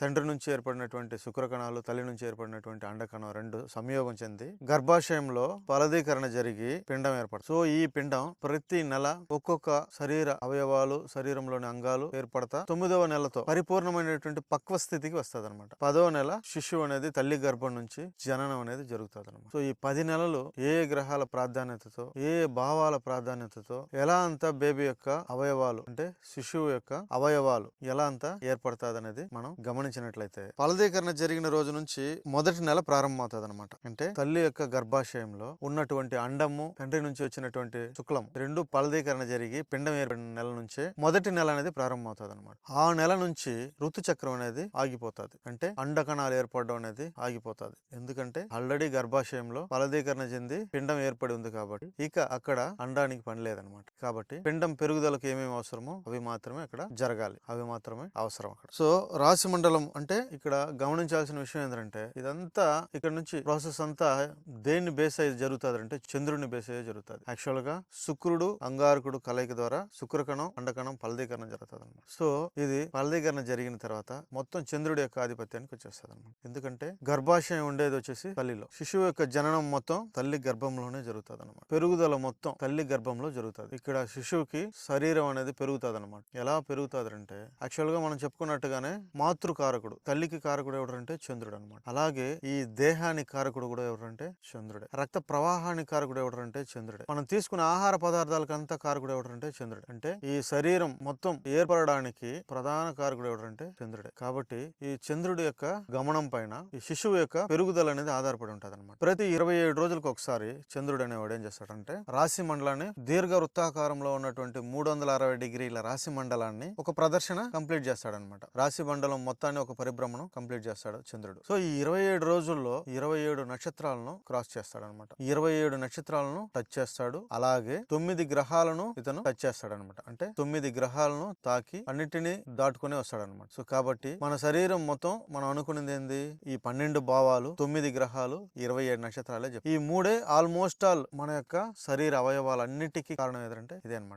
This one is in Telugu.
తండ్రి నుంచి ఏర్పడినటువంటి శుక్రకణాలు తల్లి నుంచి ఏర్పడినటువంటి అండకణం రెండు సంయోగం చెంది గర్భాశయంలో ఫలదీకరణ జరిగి పిండం ఏర్పడుతుంది. సో ఈ పిండం ప్రతి నెల ఒక్కొక్క శరీర అవయవాలు శరీరంలోని అంగాలు ఏర్పడతా తొమ్మిదవ నెలతో పరిపూర్ణమైనటువంటి పక్వ స్థితికి వస్తుంది అనమాట పదవ నెల శిశువు అనేది తల్లి గర్భం నుంచి జననం అనేది జరుగుతుంది అనమాట సో ఈ పది నెలలు ఏ గ్రహాల ప్రాధాన్యతతో ఏ భావాల ప్రాధాన్యతతో ఎలా అంతా బేబీ యొక్క అవయవాలు అంటే శిశువు యొక్క అవయవాలు ఎలా అంతా ఏర్పడుతుంది అనేది మనం గమనించినట్లయితే ఫలదీకరణ జరిగిన రోజు నుంచి మొదటి నెల ప్రారంభమవుతుంది అనమాట అంటే తల్లి యొక్క గర్భాశయంలో ఉన్నటువంటి అండము తండ్రి నుంచి వచ్చినటువంటి శుక్లం రెండు ఫలదీకరణ జరిగి పిండం ఏర్పడిన నెల నుంచే మొదటి నెల అనేది ప్రారంభమవుతుంది అనమాట ఆ నెల నుంచి ఋతు చక్రం అనేది ఆగిపోతుంది. అంటే అండకణాలు ఏర్పడడం అనేది ఆగిపోతుంది. ఎందుకంటే ఆల్రెడీ గర్భాశయంలో ఫలదీకరణ చెంది పిండం ఏర్పడి ఉంది కాబట్టి ఇక అక్కడ అండానికి పని లేదనమాట కాబట్టి పిండం పెరుగుదలకు ఏమేమి అవసరమో అవి మాత్రమే అక్కడ జరగాలి. అవి మాత్రమే అవసరం అక్కడ. సో రాశి మండలం అంటే ఇక్కడ గమనించాల్సిన విషయం ఏంటంటే ఇదంతా ఇక్కడ నుంచి ప్రాసెస్ అంతా దేన్ని బేస్ అయ్యి జరుగుతుంది అంటే చంద్రుడిని బేస్ అయ్యే జరుగుతుంది. యాక్చువల్గా శుక్రుడు అంగారకుడు కలయిక ద్వారా శుక్రకణం అండకణం ఫలదీకరణ జరుగుతుంది అనమాట సో ఇది ఫలదీకరణ జరిగిన తర్వాత మొత్తం చంద్రుడి యొక్క ఆధిపత్యానికి వచ్చేస్తుంది అనమాట ఎందుకంటే గర్భాశయం ఉండేది వచ్చేసి తల్లిలో. శిశువు యొక్క జననం మొత్తం తల్లి గర్భంలోనే జరుగుతుంది అనమాట పెరుగుదల మొత్తం తల్లి గర్భంలో జరుగుతుంది. ఇక్కడ శిశువుకి శరీరం అనేది పెరుగుతుంది అనమాట ఎలా పెరుగుతుంది అంటే యాక్చువల్గా మనం చెప్పుకున్నట్టుగానే కారకుడు. తల్లికి కారకుడు ఎవరంటే చంద్రుడు అనమాట అలాగే ఈ దేహానికి కారకుడు కూడా ఎవరంటే చంద్రుడే. రక్త ప్రవాహానికి కారకుడు ఎవరంటే చంద్రుడే. మనం తీసుకున్న ఆహార పదార్థాలకంతా కారకుడు ఎవరంటే చంద్రుడు. అంటే ఈ శరీరం మొత్తం ఏర్పడడానికి ప్రధాన కారకుడు ఎవరంటే చంద్రుడే. కాబట్టి ఈ చంద్రుడి యొక్క గమనం పైన ఈ శిశువు యొక్క పెరుగుదల అనేది ఆధారపడి ఉంటుంది అనమాట ప్రతి ఇరవై ఏడు రోజులకు ఒకసారి చంద్రుడు అనేవాడు ఏం చేస్తాడంటే రాశి మండలాన్ని దీర్ఘ వృత్తాకారంలో ఉన్నటువంటి మూడు వందల అరవై డిగ్రీల రాశి మండలాన్ని ఒక ప్రదర్శన కంప్లీట్ చేస్తాడనమాట రాశి మండలం మొత్తాన్ని ఒక పరిభ్రమణం కంప్లీట్ చేస్తాడు చంద్రుడు. సో ఈ ఇరవై ఏడు రోజుల్లో ఇరవై ఏడు నక్షత్రాలను క్రాస్ చేస్తాడనమాట. ఇరవై ఏడు నక్షత్రాలను టచ్ చేస్తాడు. అలాగే తొమ్మిది గ్రహాలను ఇతను టచ్ చేస్తాడనమాట. అంటే తొమ్మిది గ్రహాలను తాకి అన్నిటిని దాటుకుని వస్తాడనమాట. సో కాబట్టి మన శరీరం మొత్తం మనం అనుకునేది ఏంది? ఈ పన్నెండు భావాలు తొమ్మిది గ్రహాలు ఇరవై ఏడు నక్షత్రాలే చెప్పి. ఈ మూడే ఆల్మోస్ట్ ఆల్ మన యొక్క శరీర అవయవాలన్నిటికీ కారణం ఏదంటే ఇదే అనమాట